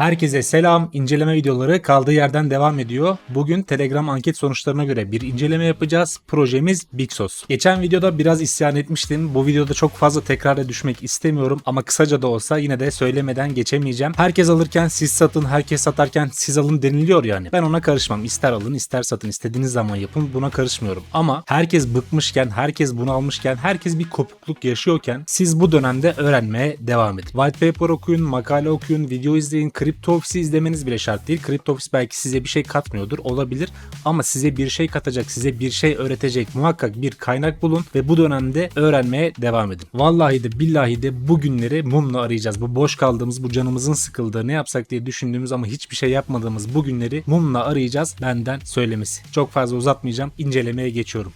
Herkese selam. İnceleme videoları kaldığı yerden devam ediyor. Bugün Telegram anket sonuçlarına göre bir inceleme yapacağız. Projemiz Bixos. Geçen videoda biraz isyan etmiştim. Bu videoda çok fazla tekrara düşmek istemiyorum ama kısaca da olsa yine de söylemeden geçemeyeceğim. Herkes alırken siz satın, herkes satarken siz alın deniliyor yani. Ben ona karışmam. İster alın, ister satın, istediğiniz zaman yapın. Buna karışmıyorum. Ama herkes bıkmışken, herkes bunalmışken, herkes bir kopukluk yaşıyorken siz bu dönemde öğrenmeye devam edin. White paper okuyun, makale okuyun, video izleyin, Crypto Office'i izlemeniz bile şart değil. Crypto Office belki size bir şey katmıyordur, olabilir. Ama size bir şey katacak, size bir şey öğretecek muhakkak bir kaynak bulun ve bu dönemde öğrenmeye devam edin. Vallahi de billahi de bu günleri mumla arayacağız. Bu boş kaldığımız, bu canımızın sıkıldığı, ne yapsak diye düşündüğümüz ama hiçbir şey yapmadığımız bu günleri mumla arayacağız. Benden söylemesi. Çok fazla uzatmayacağım. İncelemeye geçiyorum.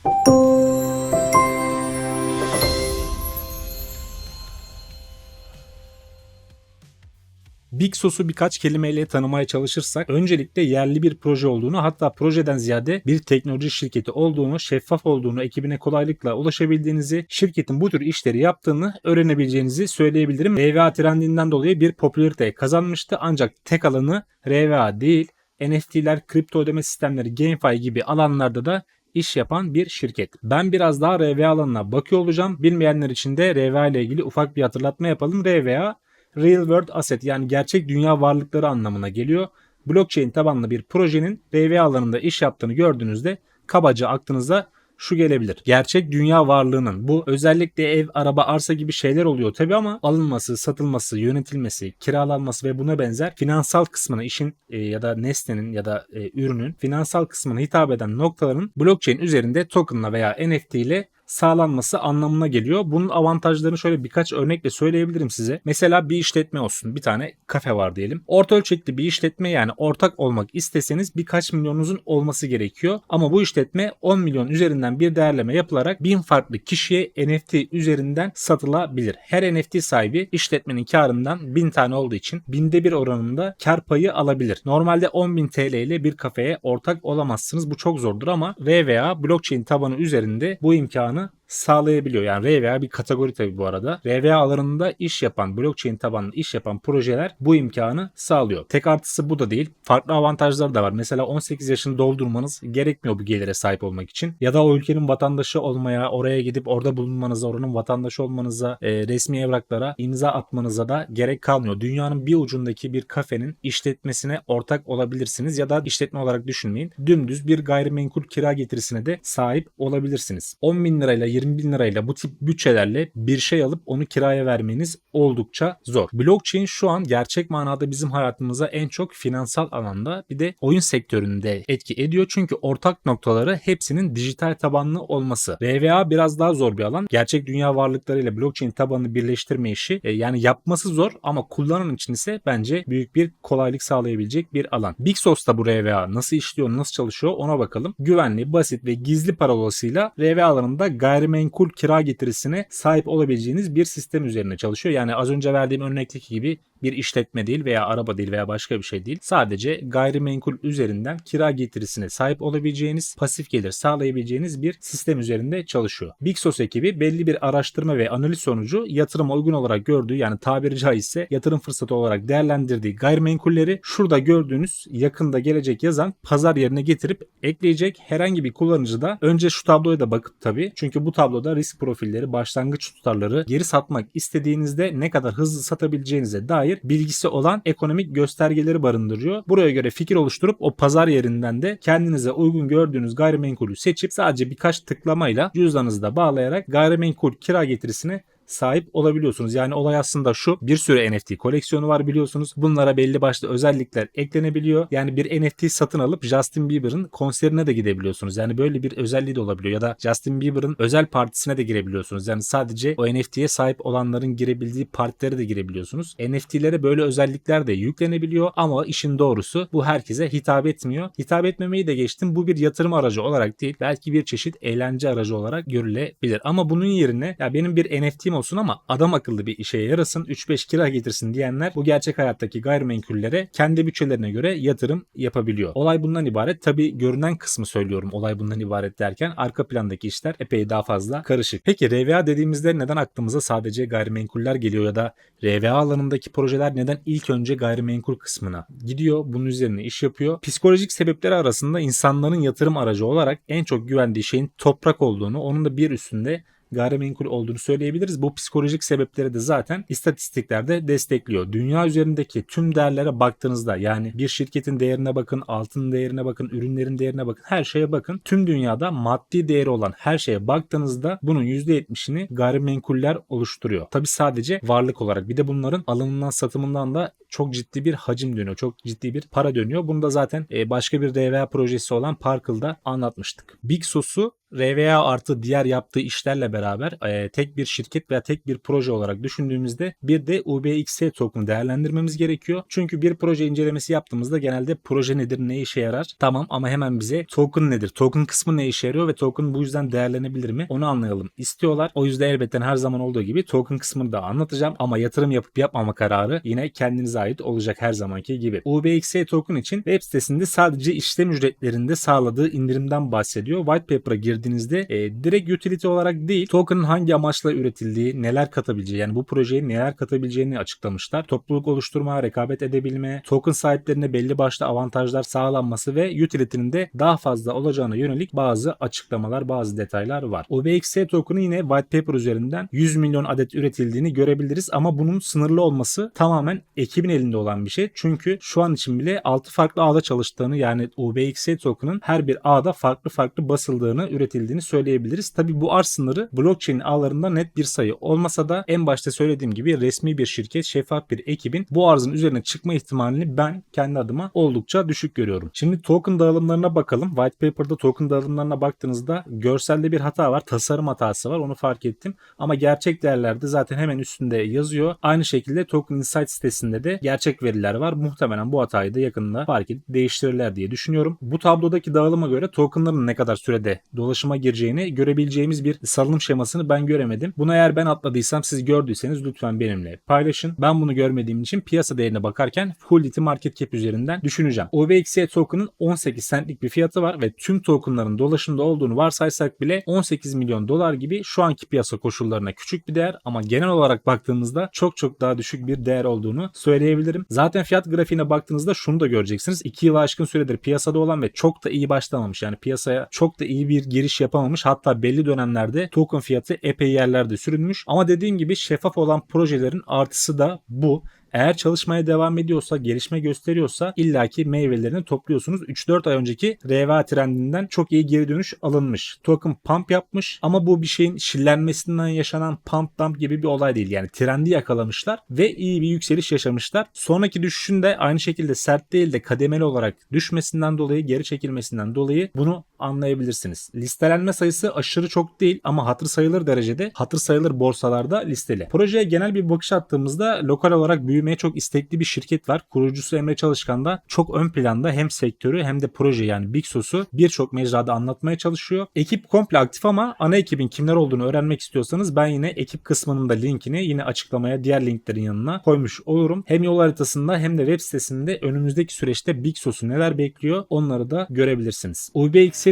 Big Sos'u birkaç kelimeyle tanımaya çalışırsak öncelikle yerli bir proje olduğunu hatta projeden ziyade bir teknoloji şirketi olduğunu, şeffaf olduğunu, ekibine kolaylıkla ulaşabildiğinizi, şirketin bu tür işleri yaptığını öğrenebileceğinizi söyleyebilirim. RVA trendinden dolayı bir popülarite kazanmıştı ancak tek alanı RVA değil, NFT'ler, kripto ödeme sistemleri, GameFi gibi alanlarda da iş yapan bir şirket. Ben biraz daha RVA alanına bakıyor olacağım. Bilmeyenler için de RVA ile ilgili ufak bir hatırlatma yapalım. RVA Real World Asset yani gerçek dünya varlıkları anlamına geliyor. Blockchain tabanlı bir projenin RVA alanında iş yaptığını gördüğünüzde kabaca aklınıza şu gelebilir. Gerçek dünya varlığının bu özellikle ev, araba, arsa gibi şeyler oluyor tabi ama alınması, satılması, yönetilmesi, kiralanması ve buna benzer finansal kısmına işin e, ya da nesnenin ya da e, ürünün finansal kısmına hitap eden noktaların blockchain üzerinde tokenla veya NFT ile sağlanması anlamına geliyor. Bunun avantajlarını şöyle birkaç örnekle söyleyebilirim size. Mesela bir işletme olsun. Bir tane kafe var diyelim. Orta ölçekli bir işletme yani ortak olmak isteseniz birkaç milyonunuzun olması gerekiyor. Ama bu işletme 10 milyon üzerinden bir değerleme yapılarak bin farklı kişiye NFT üzerinden satılabilir. Her NFT sahibi işletmenin karından 1000 tane olduğu için binde bir oranında kar payı alabilir. Normalde 10.000 TL ile bir kafeye ortak olamazsınız. Bu çok zordur ama RVA blockchain tabanı üzerinde bu imkanı Huh. Sağlayabiliyor. Yani RVA bir kategori tabii bu arada. RVA alanında iş yapan, blockchain tabanlı iş yapan projeler bu imkanı sağlıyor. Tek artısı bu da değil. Farklı avantajları da var. Mesela 18 yaşını doldurmanız gerekmiyor bu gelire sahip olmak için. Ya da o ülkenin vatandaşı olmaya, oraya gidip orada bulunmanıza, oranın vatandaşı olmanıza, e, resmi evraklara imza atmanıza da gerek kalmıyor. Dünyanın bir ucundaki bir kafenin işletmesine ortak olabilirsiniz ya da işletme olarak düşünmeyin. Dümdüz bir gayrimenkul kira getirisine de sahip olabilirsiniz. 10 bin lirayla 20 bin lirayla bu tip bütçelerle bir şey alıp onu kiraya vermeniz oldukça zor. Blockchain şu an gerçek manada bizim hayatımıza en çok finansal alanda bir de oyun sektöründe etki ediyor. Çünkü ortak noktaları hepsinin dijital tabanlı olması. RVA biraz daha zor bir alan. Gerçek dünya varlıklarıyla blockchain tabanını birleştirme işi e, yani yapması zor ama kullanan için ise bence büyük bir kolaylık sağlayabilecek bir alan. Bixos bu RVA nasıl işliyor, nasıl çalışıyor ona bakalım. Güvenli, basit ve gizli parolasıyla RVA alanında gayrimenkul kira getirisine sahip olabileceğiniz bir sistem üzerine çalışıyor. Yani az önce verdiğim örnekteki gibi bir işletme değil veya araba değil veya başka bir şey değil. Sadece gayrimenkul üzerinden kira getirisine sahip olabileceğiniz, pasif gelir sağlayabileceğiniz bir sistem üzerinde çalışıyor. Bixos ekibi belli bir araştırma ve analiz sonucu yatırıma uygun olarak gördüğü yani tabiri caizse yatırım fırsatı olarak değerlendirdiği gayrimenkulleri şurada gördüğünüz yakında gelecek yazan pazar yerine getirip ekleyecek herhangi bir kullanıcı da önce şu tabloya da bakıp tabii çünkü bu tabloda risk profilleri, başlangıç tutarları geri satmak istediğinizde ne kadar hızlı satabileceğinize dair bilgisi olan ekonomik göstergeleri barındırıyor. Buraya göre fikir oluşturup o pazar yerinden de kendinize uygun gördüğünüz gayrimenkulü seçip sadece birkaç tıklamayla cüzdanınızda bağlayarak gayrimenkul kira getirisini sahip olabiliyorsunuz. Yani olay aslında şu bir sürü NFT koleksiyonu var biliyorsunuz. Bunlara belli başlı özellikler eklenebiliyor. Yani bir NFT satın alıp Justin Bieber'ın konserine de gidebiliyorsunuz. Yani böyle bir özelliği de olabiliyor. Ya da Justin Bieber'ın özel partisine de girebiliyorsunuz. Yani sadece o NFT'ye sahip olanların girebildiği partilere de girebiliyorsunuz. NFT'lere böyle özellikler de yüklenebiliyor ama işin doğrusu bu herkese hitap etmiyor. Hitap etmemeyi de geçtim. Bu bir yatırım aracı olarak değil belki bir çeşit eğlence aracı olarak görülebilir. Ama bunun yerine ya benim bir NFT satayım olsun ama adam akıllı bir işe yarasın 3-5 kira getirsin diyenler bu gerçek hayattaki gayrimenkullere kendi bütçelerine göre yatırım yapabiliyor. Olay bundan ibaret. Tabi görünen kısmı söylüyorum olay bundan ibaret derken arka plandaki işler epey daha fazla karışık. Peki RVA dediğimizde neden aklımıza sadece gayrimenkuller geliyor ya da RVA alanındaki projeler neden ilk önce gayrimenkul kısmına gidiyor bunun üzerine iş yapıyor. Psikolojik sebepleri arasında insanların yatırım aracı olarak en çok güvendiği şeyin toprak olduğunu onun da bir üstünde gayrimenkul olduğunu söyleyebiliriz. Bu psikolojik sebepleri de zaten istatistiklerde destekliyor. Dünya üzerindeki tüm değerlere baktığınızda yani bir şirketin değerine bakın, altın değerine bakın, ürünlerin değerine bakın, her şeye bakın. Tüm dünyada maddi değeri olan her şeye baktığınızda bunun %70'ini gayrimenkuller oluşturuyor. Tabi sadece varlık olarak bir de bunların alımından satımından da çok ciddi bir hacim dönüyor. Çok ciddi bir para dönüyor. Bunu da zaten e, başka bir RVA projesi olan Parkle'da anlatmıştık. Big Sos'u RVA artı diğer yaptığı işlerle beraber e, tek bir şirket veya tek bir proje olarak düşündüğümüzde bir de UBXS token'ı değerlendirmemiz gerekiyor. Çünkü bir proje incelemesi yaptığımızda genelde proje nedir, ne işe yarar? Tamam ama hemen bize token nedir? Token kısmı ne işe yarıyor ve token bu yüzden değerlenebilir mi? Onu anlayalım istiyorlar. O yüzden elbette her zaman olduğu gibi token kısmını da anlatacağım ama yatırım yapıp yapmama kararı yine kendinize ait olacak her zamanki gibi. UBXS token için web sitesinde sadece işlem ücretlerinde sağladığı indirimden bahsediyor. White paper'a girdiğinizde e, direkt utility olarak değil token'ın hangi amaçla üretildiği, neler katabileceği yani bu projeye neler katabileceğini açıklamışlar. Topluluk oluşturma, rekabet edebilme, token sahiplerine belli başlı avantajlar sağlanması ve utility'nin de daha fazla olacağına yönelik bazı açıklamalar, bazı detaylar var. OBXS token'ı yine white paper üzerinden 100 milyon adet üretildiğini görebiliriz ama bunun sınırlı olması tamamen ekibin elinde olan bir şey. Çünkü şu an için bile 6 farklı ağda çalıştığını yani OBXS token'ın her bir ağda farklı farklı basıldığını, üretildiğini söyleyebiliriz. Tabi bu arz sınırı blockchain ağlarında net bir sayı olmasa da en başta söylediğim gibi resmi bir şirket, şeffaf bir ekibin bu arzın üzerine çıkma ihtimalini ben kendi adıma oldukça düşük görüyorum. Şimdi token dağılımlarına bakalım. White paper'da token dağılımlarına baktığınızda görselde bir hata var, tasarım hatası var. Onu fark ettim. Ama gerçek değerlerde zaten hemen üstünde yazıyor. Aynı şekilde Token Insight sitesinde de gerçek veriler var. Muhtemelen bu hatayı da yakında fark edip değiştirirler diye düşünüyorum. Bu tablodaki dağılıma göre tokenların ne kadar sürede dolaşıma gireceğini görebileceğimiz bir salınım şemasını ben göremedim. Bunu eğer ben atladıysam siz gördüyseniz lütfen benimle paylaşın. Ben bunu görmediğim için piyasa değerine bakarken Fullity Market Cap üzerinden düşüneceğim. OVXC token'ın 18 centlik bir fiyatı var ve tüm tokenların dolaşımda olduğunu varsaysak bile 18 milyon dolar gibi şu anki piyasa koşullarına küçük bir değer ama genel olarak baktığımızda çok çok daha düşük bir değer olduğunu söyleyebilirim. Zaten fiyat grafiğine baktığınızda şunu da göreceksiniz. 2 yıl aşkın süredir piyasada olan ve çok da iyi başlamamış. Yani piyasaya çok da iyi bir giriş yapamamış. Hatta belli dönemlerde token fiyatı epey yerlerde sürünmüş. Ama dediğim gibi şeffaf olan projelerin artısı da bu. Eğer çalışmaya devam ediyorsa, gelişme gösteriyorsa illaki meyvelerini topluyorsunuz. 3-4 ay önceki RVA trendinden çok iyi geri dönüş alınmış. Token pump yapmış ama bu bir şeyin şillenmesinden yaşanan pump dump gibi bir olay değil. Yani trendi yakalamışlar ve iyi bir yükseliş yaşamışlar. Sonraki düşüşün de aynı şekilde sert değil de kademeli olarak düşmesinden dolayı, geri çekilmesinden dolayı bunu anlayabilirsiniz. Listelenme sayısı aşırı çok değil ama hatır sayılır derecede hatır sayılır borsalarda listeli. Projeye genel bir bakış attığımızda lokal olarak büyümeye çok istekli bir şirket var. Kurucusu Emre Çalışkan da çok ön planda hem sektörü hem de proje yani Big Sos'u birçok mecrada anlatmaya çalışıyor. Ekip komple aktif ama ana ekibin kimler olduğunu öğrenmek istiyorsanız ben yine ekip kısmının da linkini yine açıklamaya diğer linklerin yanına koymuş olurum. Hem yol haritasında hem de web sitesinde önümüzdeki süreçte Big Sos'u neler bekliyor onları da görebilirsiniz.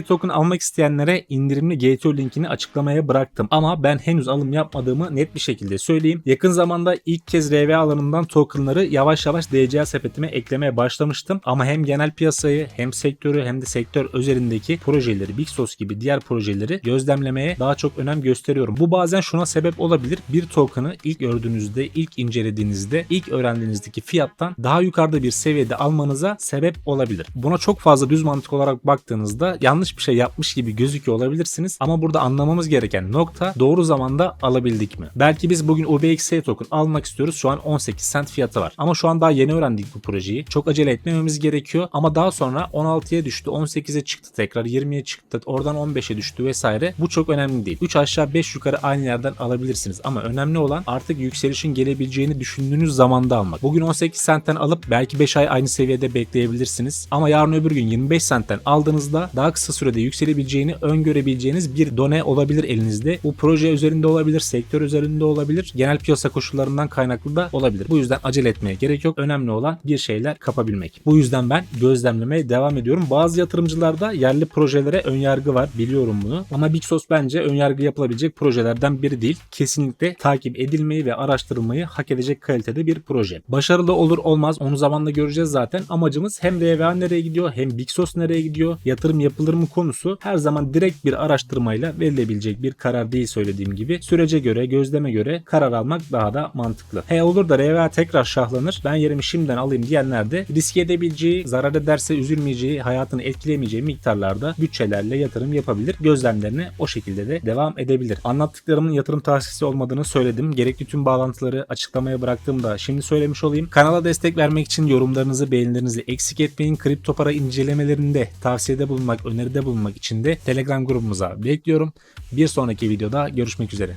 Token almak isteyenlere indirimli GTO linkini açıklamaya bıraktım. Ama ben henüz alım yapmadığımı net bir şekilde söyleyeyim. Yakın zamanda ilk kez RV alanından tokenları yavaş yavaş DCA sepetime eklemeye başlamıştım. Ama hem genel piyasayı hem sektörü hem de sektör özelindeki projeleri Big Sos gibi diğer projeleri gözlemlemeye daha çok önem gösteriyorum. Bu bazen şuna sebep olabilir. Bir token'ı ilk gördüğünüzde, ilk incelediğinizde, ilk öğrendiğinizdeki fiyattan daha yukarıda bir seviyede almanıza sebep olabilir. Buna çok fazla düz mantık olarak baktığınızda yanlış bir şey yapmış gibi gözüküyor olabilirsiniz. Ama burada anlamamız gereken nokta doğru zamanda alabildik mi? Belki biz bugün OBXC token almak istiyoruz. Şu an 18 cent fiyatı var. Ama şu an daha yeni öğrendik bu projeyi. Çok acele etmememiz gerekiyor. Ama daha sonra 16'ya düştü, 18'e çıktı tekrar, 20'ye çıktı, oradan 15'e düştü vesaire. Bu çok önemli değil. 3 aşağı 5 yukarı aynı yerden alabilirsiniz. Ama önemli olan artık yükselişin gelebileceğini düşündüğünüz zamanda almak. Bugün 18 centten alıp belki 5 ay aynı seviyede bekleyebilirsiniz. Ama yarın öbür gün 25 centten aldığınızda daha kısa kısa sürede yükselebileceğini öngörebileceğiniz bir done olabilir elinizde. Bu proje üzerinde olabilir, sektör üzerinde olabilir, genel piyasa koşullarından kaynaklı da olabilir. Bu yüzden acele etmeye gerek yok. Önemli olan bir şeyler kapabilmek. Bu yüzden ben gözlemlemeye devam ediyorum. Bazı yatırımcılarda yerli projelere önyargı var. Biliyorum bunu. Ama Bigsos bence önyargı yapılabilecek projelerden biri değil. Kesinlikle takip edilmeyi ve araştırılmayı hak edecek kalitede bir proje. Başarılı olur olmaz onu zamanla göreceğiz zaten. Amacımız hem RVA nereye gidiyor hem Bigsos nereye gidiyor, yatırım yapılır mı konusu her zaman direkt bir araştırmayla verilebilecek bir karar değil söylediğim gibi. Sürece göre, gözleme göre karar almak daha da mantıklı. He olur da RVA tekrar şahlanır. Ben yerimi şimdiden alayım diyenler de riske edebileceği, zarar ederse üzülmeyeceği, hayatını etkilemeyeceği miktarlarda bütçelerle yatırım yapabilir. Gözlemlerine o şekilde de devam edebilir. Anlattıklarımın yatırım tavsiyesi olmadığını söyledim. Gerekli tüm bağlantıları açıklamaya bıraktığımda şimdi söylemiş olayım. Kanala destek vermek için yorumlarınızı, beğenilerinizi eksik etmeyin. Kripto para incelemelerinde tavsiyede bulunmak, öneride bulunmak için de Telegram grubumuza bekliyorum. Bir sonraki videoda görüşmek üzere.